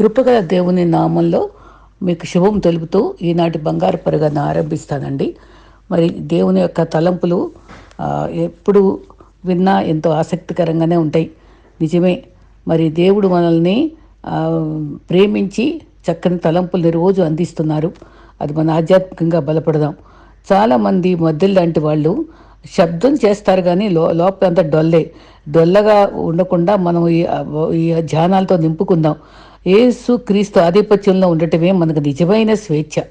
కృపగల దేవుని నామంలో మీకు శుభం తెలుపుతూ ఈనాటి బంగారు పరుగను ఆరంభిస్తానండి. మరి దేవుని యొక్క తలంపులు ఎప్పుడు విన్నా ఎంతో ఆసక్తికరంగానే ఉంటాయి. నిజమే మరి దేవుడు మనల్ని ప్రేమించి చక్కని తలంపులు రోజు అందిస్తున్నారు. అది మన ఆధ్యాత్మికంగా బలపడదాం. చాలామంది మధ్యలో లాంటి వాళ్ళు శబ్దం చేస్తారు కానీ లో లోపల అంతా డొల్లే. డొల్లగా ఉండకుండా మనం ఈ ఈ ధ్యానాలతో నింపుకుందాం. ఏసు క్రీస్తు ఆధిపత్యంలో ఉండటమే మనకు నిజమైన స్వేచ్ఛ.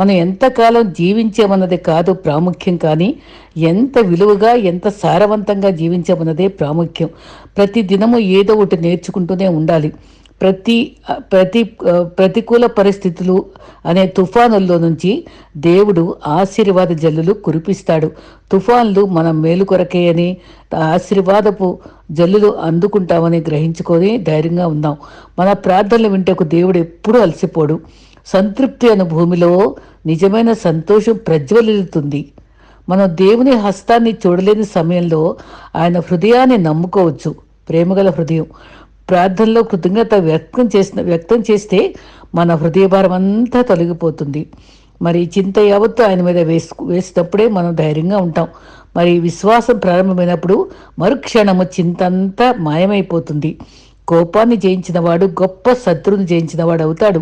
మనం ఎంతకాలం జీవించామన్నది కాదు ప్రాముఖ్యం కానీ ఎంత విలువగా ఎంత సారవంతంగా జీవించామన్నదే ప్రాముఖ్యం. ప్రతి దినము ఏదో ఒకటి నేర్చుకుంటూనే ఉండాలి. ప్రతి ప్రతి ప్రతికూల పరిస్థితులు అనే తుఫానుల్లో నుంచి దేవుడు ఆశీర్వాద జల్లులు కురిపిస్తాడు. తుఫాన్లు మన మేలు కొరకే అని ఆశీర్వాదపు జల్లులు అందుకుంటామని గ్రహించుకొని ధైర్యంగా ఉందాం మన ప్రార్థనలు వింటకు దేవుడు ఎప్పుడూ అలసిపోడు. సంతృప్తి అనే భూమిలో నిజమైన సంతోషం ప్రజ్వలిల్లుతుంది. మనం దేవుని హస్తాన్ని చూడలేని సమయంలో ఆయన హృదయాన్ని నమ్ముకోవచ్చు. ప్రేమగల హృదయం. ప్రార్థనలో కృతజ్ఞత వ్యక్తం చేసిన వ్యక్తం చేస్తే మన హృదయ భారం అంతా తొలగిపోతుంది. మరి చింత యావత్తు ఆయన మీద వేసు వేసినప్పుడే మనం ధైర్యంగా ఉంటాం. మరి విశ్వాసం ప్రారంభమైనప్పుడు మరుక్షణము చింత అంతా మాయమైపోతుంది. కోపాన్ని జయించినవాడు గొప్ప శత్రువుని జయించిన వాడు అవుతాడు.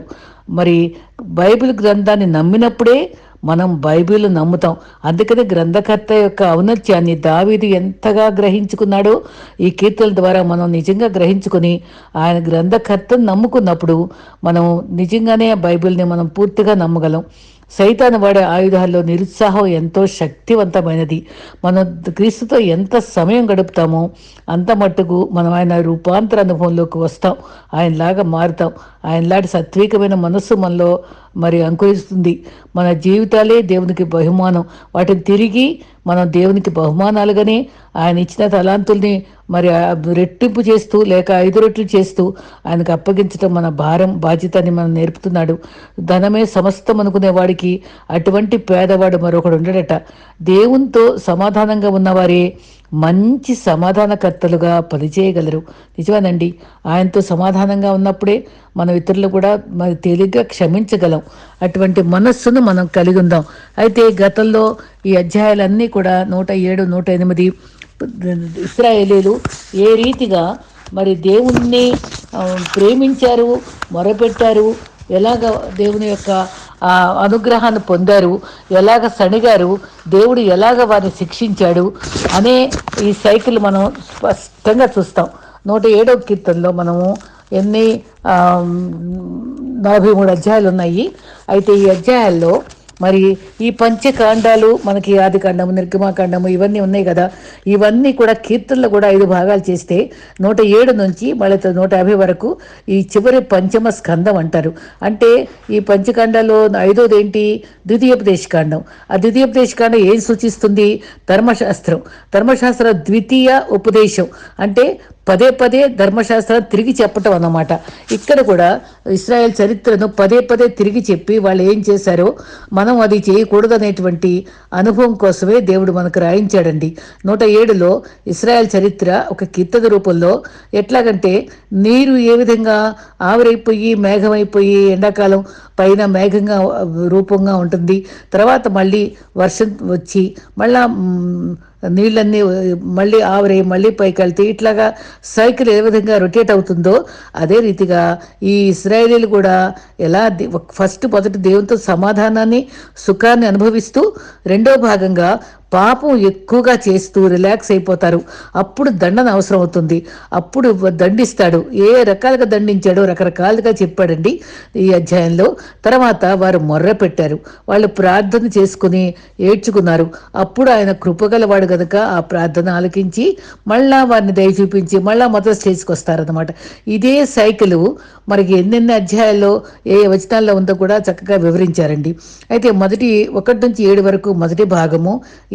మరి బైబిల్ గ్రంథాన్ని నమ్మినప్పుడే మనం బైబిల్ నమ్ముతాం. అందుకని గ్రంథకర్త యొక్క ఔన్నత్యాన్ని దావీదు ఎంతగా గ్రహించుకున్నాడో ఈ కీర్తన ద్వారా మనం నిజంగా గ్రహించుకుని ఆయన గ్రంథకర్తను నమ్ముకున్నప్పుడు మనం నిజంగానే బైబిల్ని మనం పూర్తిగా నమ్మగలం. సైతాను వాడే ఆయుధాల్లో నిరుత్సాహం ఎంతో శక్తివంతమైనది. మనం క్రీస్తుతో ఎంత సమయం గడుపుతామో అంత మట్టుకు మనం ఆయన రూపాంతర అనుభవంలోకి వస్తాం. ఆయనలాగా మారుతాం. ఆయనలాంటి సత్వికమైన మనస్సు మనలో మరి అంకురిస్తుంది. మన జీవితాలే దేవునికి బహుమానం. వాటిని తిరిగి మనం దేవునికి బహుమానాలుగానే ఆయన ఇచ్చిన తలాంతుల్ని మరి రెట్టింపు చేస్తూ లేక ఐదు రెట్లు చేస్తూ ఆయనకు అప్పగించడం మన భారం బాధ్యత అని మనం నేర్పుతున్నాడు. ధనమే సమస్తం అనుకునే వాడికి అటువంటి పేదవాడు మరొకడు ఉండడట. దేవునితో సమాధానంగా ఉన్నవారే మంచి సమాధానకర్తలుగా పనిచేయగలరు. నిజమేనండి. ఆయనతో సమాధానంగా ఉన్నప్పుడే మనం ఇతరులు కూడా మరి తేలిగ్గా క్షమించగలం. అటువంటి మనస్సును మనం కలిగి ఉందాం. అయితే గతంలో ఈ అధ్యాయాలన్నీ కూడా నూట ఏడు నూట ఎనిమిది ఇస్రాయేలీలు ఏ రీతిగా మరి దేవుణ్ణి ప్రేమించారు మొరపెట్టారు ఎలాగ దేవుని యొక్క అనుగ్రహాన్ని పొందారు? ఎలాగ సణిగారు? దేవుడు ఎలాగ వారిని శిక్షించాడు? అనే ఈ సైకిల్ మనం స్పష్టంగా చూస్తాం. నూట ఏడవ కీర్తనలో మనము ఎన్ని నలభై మూడు అధ్యాయాలు ఉన్నాయి. అయితే ఈ అధ్యాయాల్లో మరి ఈ పంచకాండాలు మనకి ఆది కాండము నిర్గమాకాండము ఇవన్నీ ఉన్నాయి కదా. ఇవన్నీ కూడా కీర్తనలు కూడా ఐదు భాగాలు చేస్తే నూట ఏడు నుంచి మళ్ళీ నూట యాభై వరకు ఈ చివరి పంచమ స్కందం అంటారు. అంటే ఈ పంచకాండాల్లో ఐదోది ఏంటి? ద్వితీయోపదేశకాండం. ఆ ద్వితీయోపదేశకాండం ఏం సూచిస్తుంది? ధర్మశాస్త్రం. ధర్మశాస్త్ర ద్వితీయ ఉపదేశం. అంటే పదే పదే ధర్మశాస్త్రం తిరిగి చెప్పటం అన్నమాట. ఇక్కడ కూడా ఇస్రాయెల్ చరిత్రను పదే పదే తిరిగి చెప్పి వాళ్ళు ఏం చేశారో మనం అది చేయకూడదనేటువంటి అనుభవం కోసమే దేవుడు మనకు రాయించాడండి. నూట ఏడులో ఇస్రాయల్ చరిత్ర ఒక కీర్తన రూపంలో ఎట్లాగంటే నీరు ఏ విధంగా ఆవిరైపోయి మేఘమైపోయి ఎండాకాలం పైన మేఘంగా రూపంగా ఉంటుంది. తర్వాత మళ్ళీ వర్షం వచ్చి మళ్ళా నీళ్ళన్నీ మళ్ళీ ఆవిరై మళ్ళీ పైకి వెళ్తే ఇట్లాగా సైకిల్ ఏ విధంగా రొటేట్ అవుతుందో అదే రీతిగా ఈ ఇస్రాయేలీలు కూడా ఎలా ఫస్ట్ మొదటి దేవునితో సమాధానాన్ని సుఖాన్ని అనుభవిస్తూ రెండో భాగంగా పాపం ఎక్కువగా చేస్తూ రిలాక్స్ అయిపోతారు. అప్పుడు దండన అవసరం అవుతుంది. అప్పుడు దండిస్తాడు. ఏ రకాలుగా దండించాడో రకరకాలుగా చెప్పాడండి ఈ అధ్యాయంలో. తర్వాత వారు మొర్ర పెట్టారు. వాళ్ళు ప్రార్థన చేసుకుని ఏడ్చుకున్నారు. అప్పుడు ఆయన కృపగలవాడు గనక ఆ ప్రార్థన ఆలకించి మళ్ళా వారిని దయ చూపించి మళ్ళా మొదటి స్టేజ్కి వస్తారనమాట ఇదే సైకిల్ మనకి ఎన్నెన్ని అధ్యాయాల్లో ఏ ఏ వచనాల్లో ఉందో కూడా చక్కగా వివరించారండి. అయితే మొదటి ఒకటి నుంచి ఏడు వరకు మొదటి భాగము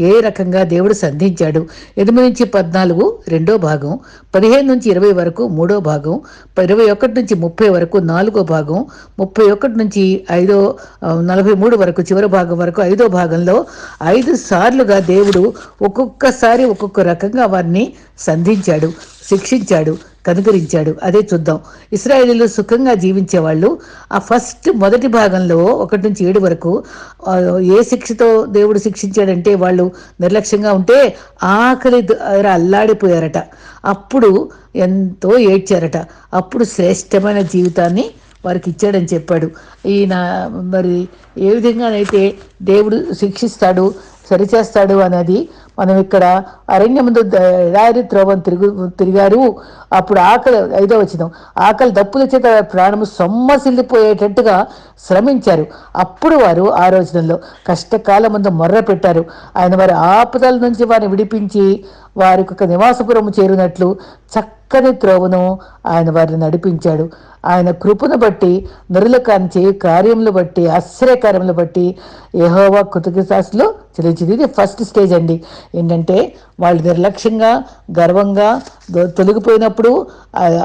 ఏ రకంగా దేవుడు సంధించాడు? ఎనిమిది నుంచి పద్నాలుగు రెండో భాగం పదిహేను నుంచి ఇరవై వరకు మూడో భాగం ఇరవై ఒకటి నుంచి ముప్పై వరకు నాలుగో భాగం ముప్పై ఒకటి నుంచి ఐదో నలభై మూడు వరకు చివరి భాగం వరకు ఐదో భాగంలో ఐదు సార్లుగా దేవుడు ఒక్కొక్కసారి ఒక్కొక్క రకంగా వారిని సంధించాడు శిక్షించాడు. కనుగరించాడు అదే చూద్దాం. ఇస్రాయేలీలు సుఖంగా జీవించేవాళ్ళు. ఆ ఫస్ట్ మొదటి భాగంలో ఒకటి నుంచి ఏడు వరకు ఏ శిక్షతో దేవుడు శిక్షించాడంటే వాళ్ళు నిర్లక్ష్యంగా ఉంటే ఆకలి దగ్గర అల్లాడిపోయారట. అప్పుడు ఎంతో ఏడ్చారట. అప్పుడు శ్రేష్టమైన జీవితాన్ని వారికి ఇచ్చాడని చెప్పాడు. ఈయన మరి ఏ విధంగానైతే దేవుడు శిక్షిస్తాడు సరిచేస్తాడు అనేది మనం ఇక్కడ అరణ్య ముందు ఎడారి త్రోవం తిరుగు తిరిగారు. అప్పుడు ఆకలి ఐదో వచ్చిన ఆకలి దప్పుల చేత ప్రాణము సొమ్మసిల్లిపోయేటట్టుగా శ్రమించారు. అప్పుడు వారు ఆ రోజులలో కష్టకాలం ముందు మొర్ర పెట్టారు. ఆయన వారి ఆపదల నుంచి వారిని విడిపించి వారికి ఒక నివాసపురము చేరినట్లు చక్కని త్రోవను ఆయన వారిని నడిపించాడు. ఆయన కృపను బట్టి నరుల కాంచి కార్యములు బట్టి ఆశ్చర్యకార్యములు బట్టి యహోవా కృతజ్ఞతాస్తులు చెల్లించింది ఇది ఫస్ట్ స్టేజ్ అండి. ఏంటంటే వాళ్ళు నిర్లక్ష్యంగా గర్వంగా తొలగిపోయినప్పుడు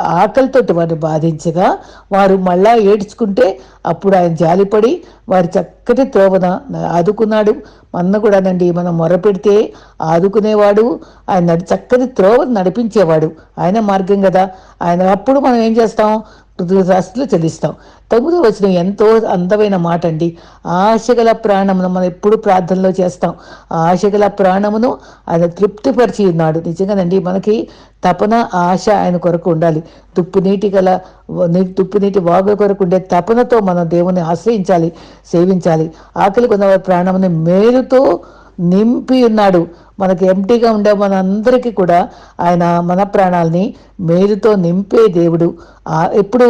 ఆకలితోటి వారిని బాధించగా వారు మళ్ళా ఏడ్చుకుంటే అప్పుడు ఆయన జాలిపడి వారి చక్కటి త్రోవన ఆదుకున్నాడు. మన కూడానండి మనం మొరపెడితే ఆదుకునేవాడు ఆయన నడి చక్కటి త్రోవను నడిపించేవాడు. ఆయన మార్గం కదా. ఆయన అప్పుడు మనం ఏం చేస్తాం? కృతజ్ఞతాస్తులు చెల్లిస్తాం. తొమ్మిదో వచ్చిన ఎంతో అందమైన మాట అండి ఆశగల ప్రాణమును మనం ఎప్పుడు ప్రార్థనలో చేస్తాం. ఆశగల ప్రాణమును ఆయన తృప్తిపరిచి ఉన్నాడు. నిజంగానండి మనకి తపన ఆశ ఆయన కొరకు ఉండాలి. తుప్పు నీటి గల నీ- తుప్పు నీటి వాగుల కొరకు ఉండే తపనతో మనం దేవుని ఆశ్రయించాలి సేవించాలి. ఆకలి కొన్నవారి ప్రాణముని మేలుతో నింపి ఉన్నాడు. మనకి ఎంటీగా ఉండే మనందరికీ కూడా ఆయన మన ప్రాణాలని మేలుతో నింపే దేవుడు. ఎప్పుడు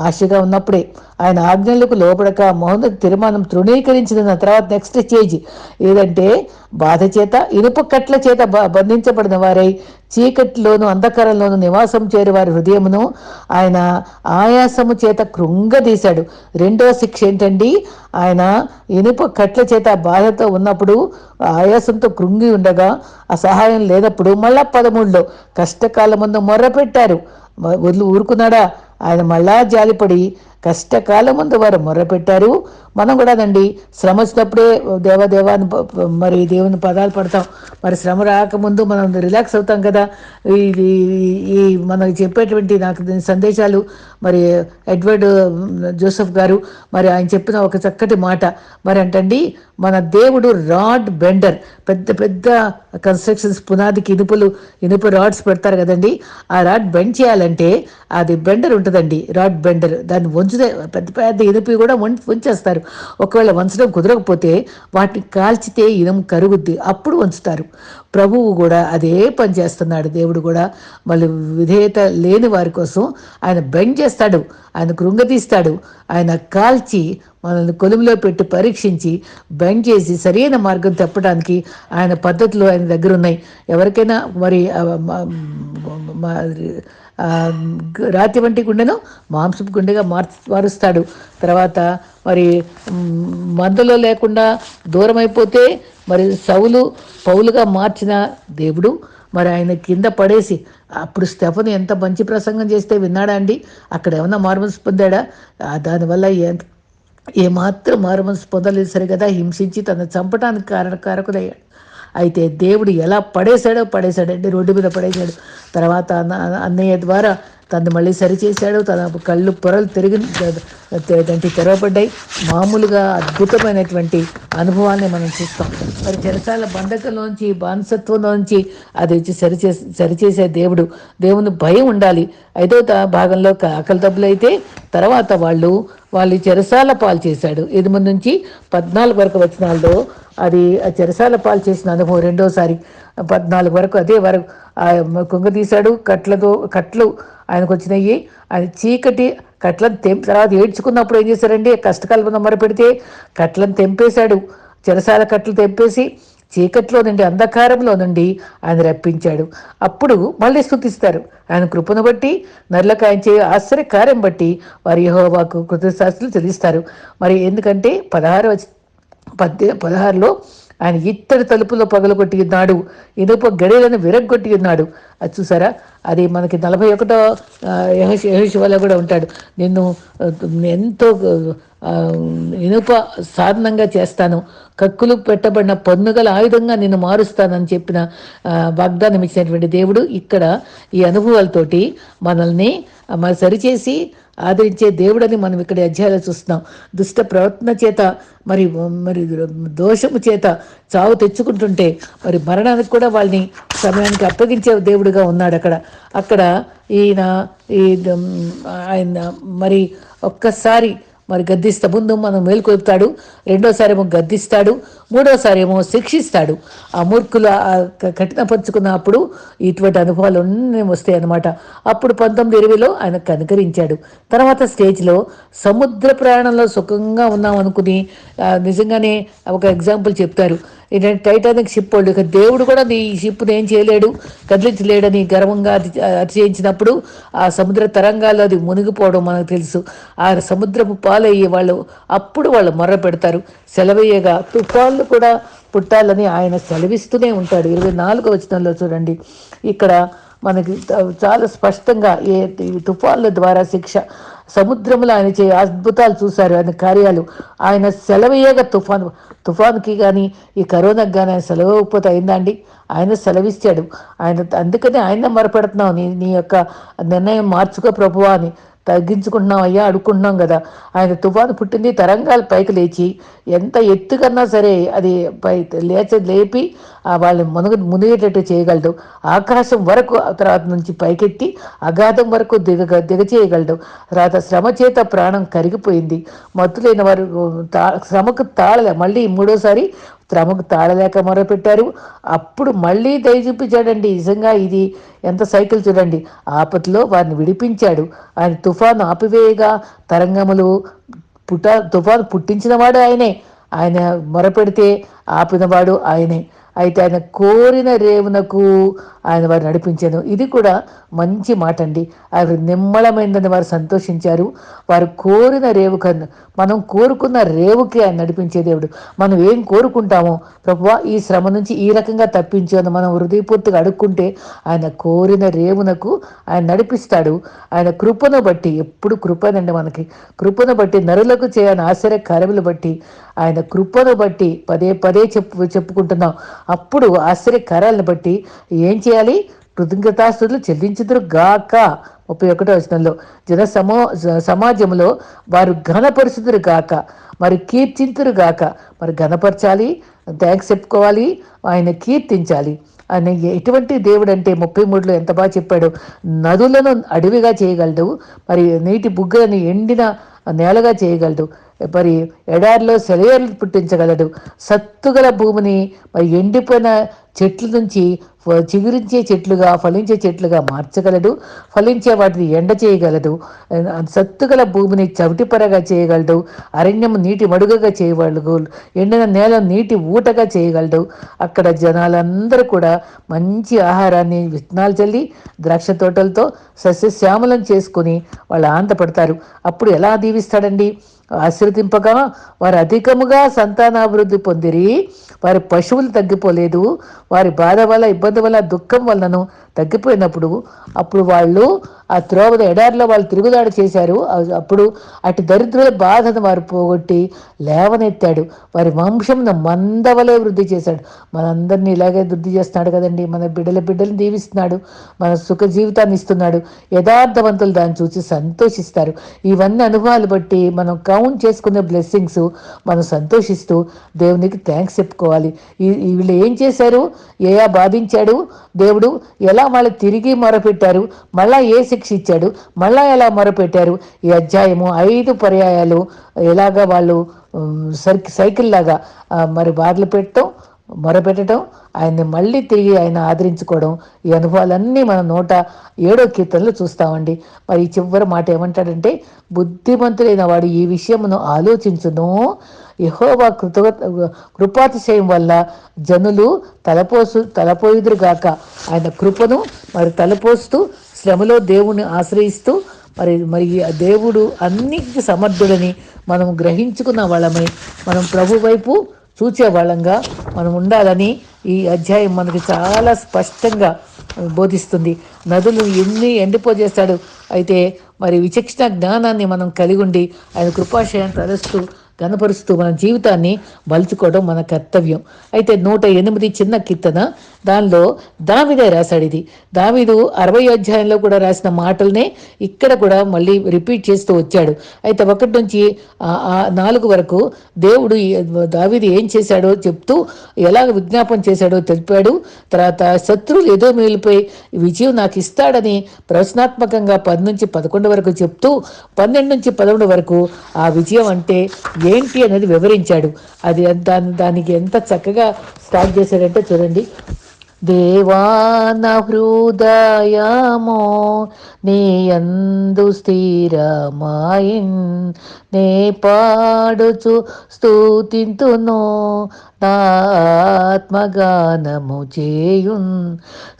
ఆశగా ఉన్నప్పుడే ఆయన ఆజ్ఞలకు లోపడక మోహన్ తీర్మానం తృణీకరించిన తర్వాత నెక్స్ట్ స్టేజ్ ఏదంటే బాధ చేత ఇనుప కట్ల చేత బ- బంధించబడిన వారై చీకటిలోను అంధకారంలోను నివాసం చేరి వారి హృదయమును ఆయన ఆయాసము చేత కృంగదీశాడు. రెండో శిక్ష ఏంటండి? ఆయన ఇనుప కట్ల చేత బాధతో ఉన్నప్పుడు ఆయాసంతో కృంగి ఉండగా ఆ సహాయం లేనప్పుడు మళ్ళా పదమూడులో కష్టకాలం ముందు మొర్ర పెట్టారు వదిలి ఊరుకున్నాడా? ఆయన మళ్ళా జాలిపడి కష్టకాలం ముందు వారు మొర్ర పెట్టారు మనం కూడా అదండి శ్రమ వచ్చినప్పుడే దేవదేవా అని మరి దేవుని పదాలు పడతాం. మరి శ్రమ రాకముందు మనం రిలాక్స్ అవుతాం కదా. ఇది ఈ మనకు చెప్పేటువంటి నాకు సందేశాలు మరి ఎడ్వర్డ్ జోసెఫ్ గారు మరి ఆయన చెప్పిన ఒక చక్కటి మాట. మరి అంటండి మన దేవుడు రాడ్ బెండర్. పెద్ద పెద్ద కన్స్ట్రక్షన్స్ పునాదికి ఇనుపులు ఇనుప రాడ్స్ పెడతారు కదండి. ఆ రాడ్ బెండ్ చేయాలంటే అది బెండర్ ఉంటుందండి. Rod bender. దాన్ని వంచుదే పెద్ద పెద్ద ఇనుపు కూడా వం- వంచేస్తారు. ఒకవేళ వంచడం కుదరకపోతే వాటిని కాల్చితే ఇనం కరుగుద్ది. అప్పుడు వంచుతారు. ప్రభువు కూడా అదే పని చేస్తున్నాడు. దేవుడు కూడా మళ్ళీ విధేయత లేని వారి కోసం ఆయన బెండ్ చేస్తాడు. ఆయన కృంగతీస్తాడు ఆయన కాల్చి మనల్ని కొలుములో పెట్టి పరీక్షించి బెండ్ చేసి సరైన మార్గం తప్పడానికి ఆయన పద్ధతులు ఆయన దగ్గర ఉన్నాయి. ఎవరికైనా మరి రాతి వంటి గుండెను మాంసపు గుండెగా మార్చి మారుస్తాడు. తర్వాత మరి మందులో లేకుండా దూరం అయిపోతే మరి సౌలు పౌలుగా మార్చిన దేవుడు మరి ఆయన కింద పడేసి అప్పుడు స్టెఫన్ ఎంత మంచి ప్రసంగం చేస్తే విన్నాడా అండి? అక్కడ ఏమన్నా మార్మల్స్ పొందాడా? దానివల్ల ఎంత ఏమాత్రం మారుమనసు పొందలేదు సరే కదా హింసించి తన చంపటానికి కారణ కారకులయ్యాడు. అయితే దేవుడు ఎలా పడేశాడో పడేశాడంటే రోడ్డు మీద పడేశాడు. తర్వాత అన్న అన్నయ్య ద్వారా తను మళ్ళీ సరిచేశాడు తన కళ్ళు పొరలు తిరిగి దాంట్లో తెరవబడ్డాయి. మామూలుగా అద్భుతమైనటువంటి అనుభవాన్ని మనం చూస్తాం. మరి చెరసాల బంధకంలోంచి బానిసత్వంలోంచి అది వచ్చి సరిచే సరిచేసే దేవుడు దేవుని భయం ఉండాలి. ఐదో భాగంలో ఆకలి దెబ్బలు అయితే తర్వాత వాళ్ళు వాళ్ళు చెరసాల పాలు చేశాడు. ఎనిమిది నుంచి పద్నాలుగు వరకు వచనాల్లో అది ఆ చెరసాల పాలు చేసిన అనుభవం రెండోసారి పద్నాలుగు వరకు అదే వరకు ఆ కుంగ తీశాడు కట్లతో కట్లు ఆయనకు వచ్చినాయి ఆయన చీకటి కట్లను తెంపి తర్వాత ఏడ్చుకున్నప్పుడు ఏం చేశారండి? కష్టకాలం మొర పెడితే కట్లను తెంపేశాడు. చెరసాల కట్లు తెంపేసి చీకట్లో నుండి అంధకారంలో నుండి ఆయన రప్పించాడు. అప్పుడు మళ్ళీ స్థుతిస్తారు. ఆయన కృపను బట్టి నరులకు ఆయన చేయ ఆశ్చర్య కార్యం బట్టి వారి యహోవాకు కృతశాస్త్రులు చెల్లిస్తారు. మరి ఎందుకంటే పదహారు పద్దె పదహారులో ఆయన ఇత్తడి తలుపులో పగలగొట్టి ఉన్నాడు ఇనుప గడియలను విరగ్గొట్టి ఉన్నాడు అది చూసారా? అది మనకి నలభై ఒకటో యహోశివలో కూడా ఉంటాడు. నిన్ను ఎంతో ఇనుప సాధనంగా చేస్తాను. కక్కులు పెట్టబడిన పన్నుగల ఆయుధంగా నిన్ను మారుస్తానని చెప్పిన వాగ్దానం ఇచ్చినటువంటి దేవుడు ఇక్కడ ఈ అనుభవాలతోటి మనల్ని మన సరిచేసి ఆదరించే దేవుడని మనం ఇక్కడ అధ్యాయాలు చూస్తున్నాం. దుష్ట ప్రవర్తన చేత మరి మరి దోషము చేత చావు తెచ్చుకుంటుంటే మరి మరణానికి కూడా వాళ్ళని సమయానికి అప్పగించే దేవుడు నాయకుడిగా ఉన్నాడు అక్కడ. అక్కడ ఈయన ఈ ఆయన మరి ఒక్కసారి మరి గద్దిస్త ముందు మనం మేల్కొల్పుతాడు రెండోసారి ఏమో గద్దిస్తాడు మూడోసారి ఏమో శిక్షిస్తాడు. ఆ మూర్ఖుల ఆ కఠినపరుచుకున్నప్పుడు ఇటువంటి అనుభవాలు వస్తాయి అన్నమాట అప్పుడు పంతొమ్మిది ఇరవైలో ఆయన కనుకరించాడు. తర్వాత స్టేజ్లో సముద్ర ప్రయాణంలో సుఖంగా ఉన్నాం అనుకుని నిజంగానే ఒక ఎగ్జాంపుల్ చెప్తారు. ఏంటంటే టైటానిక్ షిప్ వాళ్ళు ఇక దేవుడు కూడా నీ షిప్ని ఏం చేయలేడు కదిలించలేడని గర్వంగా అతి ఆ సముద్ర తరంగాల్లో అది మునిగిపోవడం మనకు తెలుసు. ఆ సముద్రపు పాలయ్యే వాళ్ళు అప్పుడు వాళ్ళు మొర్ర పెడతారు సెలవయ్యగా తుఫాన్లు కూడా పుట్టాలని ఆయన సెలవిస్తూనే ఉంటాడు. ఇరవై నాలుగో వచనంలో చూడండి. ఇక్కడ మనకి చాలా స్పష్టంగా ఏ ఈ తుఫాన్ల ద్వారా శిక్ష సముద్రంలో ఆయన చే అద్భుతాలు చూశారు ఆయన కార్యాలు. ఆయన సెలవేయగా తుఫాను తుఫాన్కి కానీ ఈ కరోనాకి కానీ ఆయన సెలవు ఇవ్వకపోతే ఆయన సెలవిచ్చాడు ఆయన అందుకని ఆయన మొరపెడుతున్నావు నీ నీ యొక్క నిర్ణయం మార్చుకో ప్రభువా అని తగ్గించుకుంటున్నాం అయ్యా అడుక్కుంటున్నాం కదా. ఆయన తుఫాను పుట్టింది తరంగాలు పైకి లేచి ఎంత ఎత్తుకన్నా సరే అది పై లేచి లేపి ఆ వాళ్ళని మునుగు మునిగేటట్టు చేయగలడు. ఆకాశం వరకు తర్వాత నుంచి పైకెత్తి అగాధం వరకు దిగ దిగ చేయగలడు తర్వాత శ్రమ చేత ప్రాణం కరిగిపోయింది. మత్తులైన వారు తా శ్రమకు తాళలే మళ్ళీ మూడోసారి శ్రమకు తాళలేక మొరపెట్టారు. అప్పుడు మళ్ళీ దయ చూపించాడండి నిజంగా ఇది ఎంత సైకిల్ చూడండి. ఆపత్లో వారిని విడిపించాడు. ఆయన తుఫాను ఆపివేయగా తరంగములు పుట తుఫాను పుట్టించినవాడు ఆయనే. ఆయన మొరపెడితే ఆపినవాడు ఆయనే. అయితే ఆయన కోరిన రేవునకు ఆయన వారు నడిపించాను. ఇది కూడా మంచి మాట అండి అది నిమ్మళమైందని వారు సంతోషించారు. వారు కోరిన రేవు కన్ను మనం కోరుకున్న రేవుకి ఆయన నడిపించే దేవుడు. మనం ఏం కోరుకుంటామో ప్రభువా ఈ శ్రమ నుంచి ఈ రకంగా తప్పించు అని మనం హృదయపూర్తిగా అడుక్కుంటే ఆయన కోరిన రేవునకు ఆయన నడిపిస్తాడు. ఆయన కృపను బట్టి ఎప్పుడు కృపనండి మనకి. కృపను బట్టి నరులకు చేయని ఆశ్చర్య కార్యములు బట్టి ఆయన కృపను బట్టి పదే పదే చెప్పు చెప్పుకుంటున్నాం అప్పుడు ఆశ్చర్యకరాలను బట్టి ఏం చేయాలి? కృతజ్ఞతాస్తులు చెల్లించుదురు గాక. ముప్పై ఒకటో వచనంలో జన సమో సమాజంలో వారు ఘనపరుచుదురు గాక. మరి కీర్తింతురు గాక. మరి ఘనపరచాలి థ్యాంక్స్ చెప్పుకోవాలి ఆయన కీర్తించాలి. ఆయన ఎటువంటి దేవుడు అంటే ముప్పై మూడులో ఎంత బాగా చెప్పాడు? నదులను అడవిగా చేయగలడు మరి నీటి బుగ్గలను ఎండిన నేలగా చేయగలడు. మరి ఎడారిలో సెలయర్లు పుట్టించగలడు. సత్తుగల భూమిని మరి ఎండిపోయిన చెట్ల నుంచి చిగురించే చెట్లుగా ఫలించే చెట్లుగా మార్చగలడు. ఫలించే వాటిని ఎండ చేయగలడు. సత్తుగల భూమిని చవిటిపరగా చేయగలడు. అరణ్యం నీటి మడుగగా చేయగలడు. ఎండిన నేల నీటి ఊటగా చేయగలడు. అక్కడ జనాలందరూ కూడా మంచి ఆహారాన్ని విత్తనాలు చల్లి ద్రాక్ష తోటలతో సస్యశ్యామలం చేసుకుని వాళ్ళు ఆనందపడతారు. అప్పుడు ఎలా దీవిస్తాడండి? ఆశ్రదింపగా వారు అధికముగా సంతానాభివృద్ధి పొందిరి. వారి పశువులు తగ్గిపోలేదు. వారి బాధ వల్ల ఇబ్బంది ఇబ్బంది వల్ల దుఃఖం వలనను తగ్గిపోయినప్పుడు అప్పుడు వాళ్ళు ఆ త్రోవద ఎడారిలో వాళ్ళు తిరుగుదాడి చేశారు. అప్పుడు అటు దరిద్రుల బాధను వారు పోగొట్టి లేవనెత్తాడు. వారి వంశంను మందవలే వృద్ధి చేశాడు. మనందరినీ ఇలాగే వృద్ధి చేస్తున్నాడు కదండి. మన బిడ్డల బిడ్డలు దీవిస్తున్నాడు. మన సుఖ జీవితాన్ని ఇస్తున్నాడు. యథార్థవంతులు దాన్ని చూసి సంతోషిస్తారు. ఇవన్నీ అనుభవాలు బట్టి మనం కౌంట్ చేసుకునే బ్లెస్సింగ్స్ మనం సంతోషిస్తూ దేవునికి థ్యాంక్స్ చెప్పుకోవాలి. ఈ వీళ్ళు ఏం చేశారు? ఏయా బాధించాడు? దేవుడు ఎలా వాళ్ళు తిరిగి మొరపెట్టారు. మళ్ళా ఏ శిక్ష ఇచ్చాడు? మళ్ళా ఎలా మొరపెట్టారు? ఈ అధ్యాయము ఐదు పర్యాయాలు ఎలాగ వాళ్ళు సర్కి సైకిల్ లాగా మరి బాధలు పెట్టడం మొరపెట్టడం ఆయన్ని మళ్ళీ తిరిగి ఆయన ఆదరించుకోవడం ఈ అనుభవాలన్నీ మన నూట ఏడో కీర్తనలు చూస్తామండి. మరి ఈ చివరి మాట ఏమంటాడంటే బుద్ధిమంతుడైన వాడు ఈ విషయమును ఆలోచించును యహోవా కృత కృపాతిశయం వల్ల జనులు తలపోసు తలపోయుదురుగాక ఆయన కృపను మరి తలపోస్తూ శ్రమలో దేవుని ఆశ్రయిస్తూ మరి మరి ఆ దేవుడు అన్నిటికీ సమర్థుడని మనం గ్రహించుకున్న వాళ్ళమై మనం ప్రభు వైపు చూచే వాళ్ళంగా మనం ఉండాలని ఈ అధ్యాయం మనకు చాలా స్పష్టంగా బోధిస్తుంది. నదులు ఎన్ని ఎండిపోజేస్తాడు అయితే మరి విచక్షణ జ్ఞానాన్ని మనం కలిగి ఉండి ఆయన కృపాశయం తలస్తూ కనపరుస్తూ మన జీవితాన్ని మలుచుకోవడం మన కర్తవ్యం. అయితే నూట ఎనిమిది చిన్న కీర్తన దానిలో దావిదే రాశాడు ఇది. దావిదు అరవై అధ్యాయంలో కూడా రాసిన మాటలనే ఇక్కడ కూడా మళ్ళీ రిపీట్ చేస్తూ వచ్చాడు. అయితే ఒకటి నుంచి నాలుగు వరకు దేవుడు దావిది ఏం చేశాడో చెప్తూ ఎలా విజ్ఞాపం చేశాడో తెలిపాడు. తర్వాత శత్రువులు ఏదో మేలుపై విజయం నాకు ఇస్తాడని ప్రశ్నాత్మకంగా పది నుంచి పదకొండు వరకు చెప్తూ పన్నెండు నుంచి పదకొండు వరకు ఆ విజయం అంటే ఏంటి అనేది వివరించాడు. అది దాని దానికి ఎంత చక్కగా స్టార్ట్ చేశాడంటే చూడండి. దేవాన హృదయమో నీయందు స్థిరమాయిన్ నే పాడుచు స్థుతింతును ఆత్మగానము చేయున్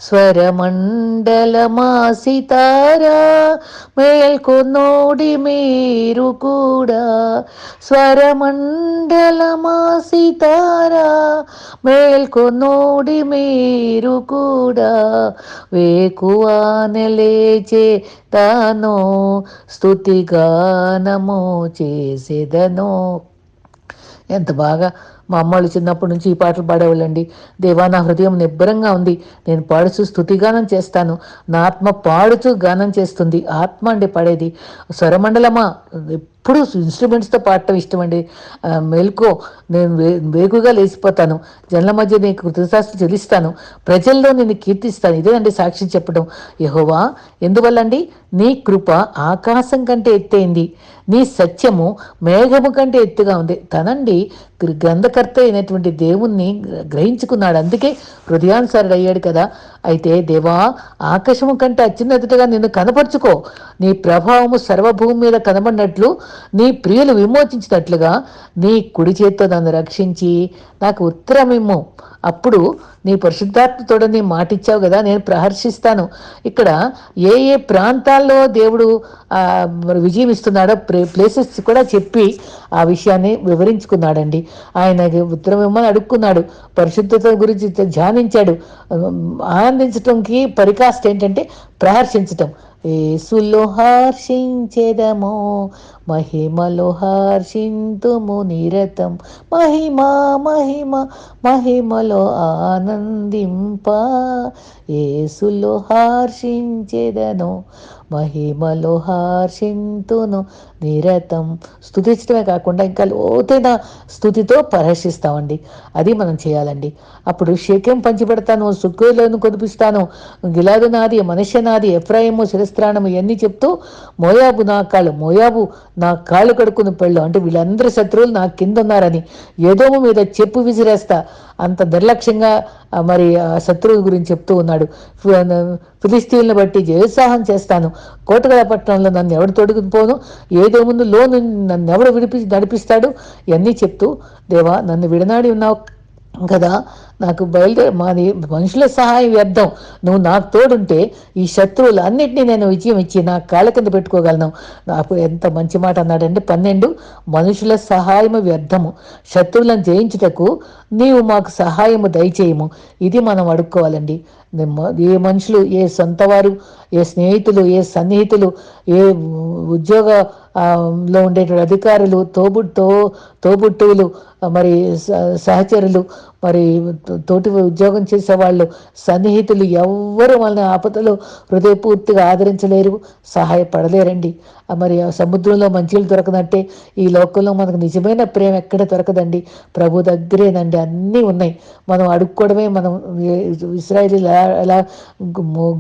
స్వరమండలమా సితారా మేల్కొన్నోడి మీరు కూడా స్వరమండలమా సితారా మేల్కొన్నోడి మీరు కూడా వేకువాన లేచే తాను స్థుతిగానము చేసేదను ఎంత బాగా మా అమ్మాళ్ళు చిన్నప్పటి నుంచి ఈ పాటలు పాడేవాళ్ళండి. దేవా నా హృదయం నిబ్బరంగా ఉంది. నేను పాడుచు స్థుతిగానం చేస్తాను. నా ఆత్మ పాడుచు గానం చేస్తుంది. ఆత్మ అండి పడేది. స్వరమండలమా? ఎప్పుడు ఇన్స్ట్రుమెంట్స్తో పాడటం ఇష్టం అండి మెల్కో నేను వే వేగుగా లేచిపోతాను. జనల మధ్య నీకు కృతశాస్త్రం చెల్లిస్తాను. ప్రజల్లో నేను కీర్తిస్తాను. ఇదేనండి సాక్షి చెప్పడం. యహోవా ఎందువల్ల అండి నీ కృప ఆకాశం కంటే ఎత్తైంది. నీ సత్యము మేఘము కంటే ఎత్తుగా ఉంది. తనండి గ్రంథకర్త అయినటువంటి దేవుణ్ణి గ్రహించుకున్నాడు. అందుకే హృదయానుసారుడు అయ్యాడు కదా. అయితే దేవా ఆకాశము కంటే అత్యున్నతగా నిన్ను కనపరుచుకో. నీ ప్రభావము సర్వభూమి మీద కనబడినట్లు నీ ప్రియులు విమోచించినట్లుగా నీ కుడి చేత్తో నన్ను రక్షించి నాకు ఉత్తరమిమ్ము. అప్పుడు నీ పరిశుద్ధాత్మతోడ నీ మాటిచ్చావు కదా నేను ప్రహర్షిస్తాను. ఇక్కడ ఏ ఏ ప్రాంతాల్లో దేవుడు విజయం ఇస్తున్నాడో ప్లేసెస్ కూడా చెప్పి ఆ విషయాన్ని వివరించుకున్నాడండి. ఆయన ఉత్తరం ఇమ్మని అడుక్కున్నాడు. పరిశుద్ధత గురించి ధ్యానించాడు. ఆనందించటంకి పరికాస్ట్ ఏంటంటే ప్రహర్షించటం. ఏసులో హర్షించెదమో మహిమలో హర్షింతుము నిరతం. మహిమ మహిమ మహిమలో ఆనందింప ఏసులో హర్షించెదను మహిమలో హర్షింతును నిరతం. స్థుతించడమే కాకుండా ఇంకా లోతైన స్థుతితో పరహర్షిస్తామండి అది మనం చేయాలండి. అప్పుడు షేకేం పంచిపెడతాను సుక్కులను కొనిపిస్తాను గిలాదు నాది మనుష్య నాది ఎఫ్రాయిము శిరస్త్రాణము ఇవన్నీ చెప్తూ మోయాబు నా కాళ్ళు మోయాబు నా కాళ్ళు కడుక్కుని పెళ్ళు. అంటే వీళ్ళందరి శత్రువులు నా కింద ఉన్నారని ఏదోమో మీద చెప్పు విసిరేస్తా. అంత నిర్లక్ష్యంగా మరి శత్రువు గురించి చెప్తూ ఉన్నాడు. ఫిలిస్తీన్లు బట్టి జయోత్సాహం చేస్తాను. కోటగల పట్టణంలో నన్ను ఎవడు తొడుగుపోను ఏదో ముందు లోను నన్ను ఎవడు విడిపి నడిపిస్తాడు? ఇవన్నీ చెప్తూ దేవా నన్ను విడనాడి ఉన్నావు కదా? నాకు బయలుదేరి మాది మనుషుల సహాయం వ్యర్థం. నువ్వు నాకు తోడుంటే ఈ శత్రువులు అన్నింటినీ నేను విజయం ఇచ్చి నా కాళ్ళ కింద పెట్టుకోగలను. నాకు ఎంత మంచి మాట అన్నాడంటే పన్నెండు మనుషుల సహాయము వ్యర్థము. శత్రువులను జయించుటకు నీవు మాకు సహాయము దయచేయము. ఇది మనం అడుక్కోవాలండి. ఏ మనుషులు ఏ సొంతవారు ఏ స్నేహితులు ఏ సన్నిహితులు ఏ ఉద్యోగ లో ఉండేటువంటి అధికారులు తోబుట్టు తోబుట్టువులు మరి సహచరులు మరి తోటి ఉద్యోగం చేసే వాళ్ళు సన్నిహితులు ఎవ్వరు వాళ్ళని ఆపదలో హృదయపూర్తిగా ఆదరించలేరు సహాయపడలేరండి. మరి సముద్రంలో మంచిలు దొరకదంటే ఈ లోకంలో మనకు నిజమైన ప్రేమ ఎక్కడ దొరకదండి. ప్రభు దగ్గరేనండి అన్నీ ఉన్నాయి. మనం అడుక్కోవడమే మనం ఇస్రాయలీ ఎలా ఎలా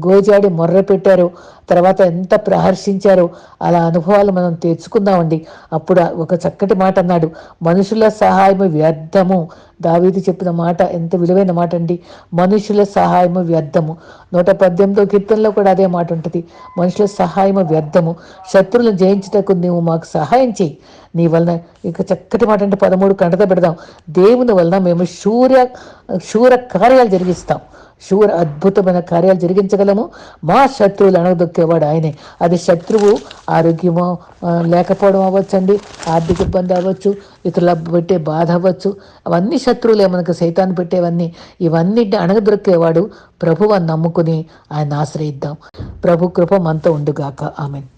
గోజాడి మొర్ర పెట్టారో తర్వాత ఎంత ప్రహర్షించారో అలా అనుభవాలు మనం తెచ్చుకుందామండి. అప్పుడు ఒక చక్కటి మాట అన్నాడు. మనుషుల సహాయము వ్యర్థము. దావీది చెప్పిన మాట ఎంత విలువైన మాట అండి. మనుషుల సహాయము వ్యర్థము. నూట పద్దెనిమిదో కీర్తనలో కూడా అదే మాట ఉంటుంది. మనుషుల సహాయము వ్యర్థము. శత్రువులను జయించుటకు నువ్వు మాకు సహాయం చెయ్యి నీ వలన ఇక చక్కటి మాట అంటే పదమూడు కంటత పెడదాం. దేవుని వలన మేము శూర్య శూర కార్యాలు జరిగిస్తాం. శూర అద్భుతమైన కార్యాలు జరిగించగలము. మా శత్రువులు అణగదొక్కేవాడు ఆయనే. అది శత్రువు ఆరోగ్యము లేకపోవడం అవ్వచ్చండి ఆర్థిక ఇబ్బంది అవ్వచ్చు ఇతరుల పెట్టే బాధ అవ్వచ్చు. అవన్నీ శత్రువులే మనకు సైతాన్ని పెట్టేవన్నీ. ఇవన్నీ అణగదొక్కేవాడు ప్రభు అని నమ్ముకుని ఆయన ఆశ్రయిద్దాం. ప్రభు కృప మనతో ఉండుగాక. ఆమెన్.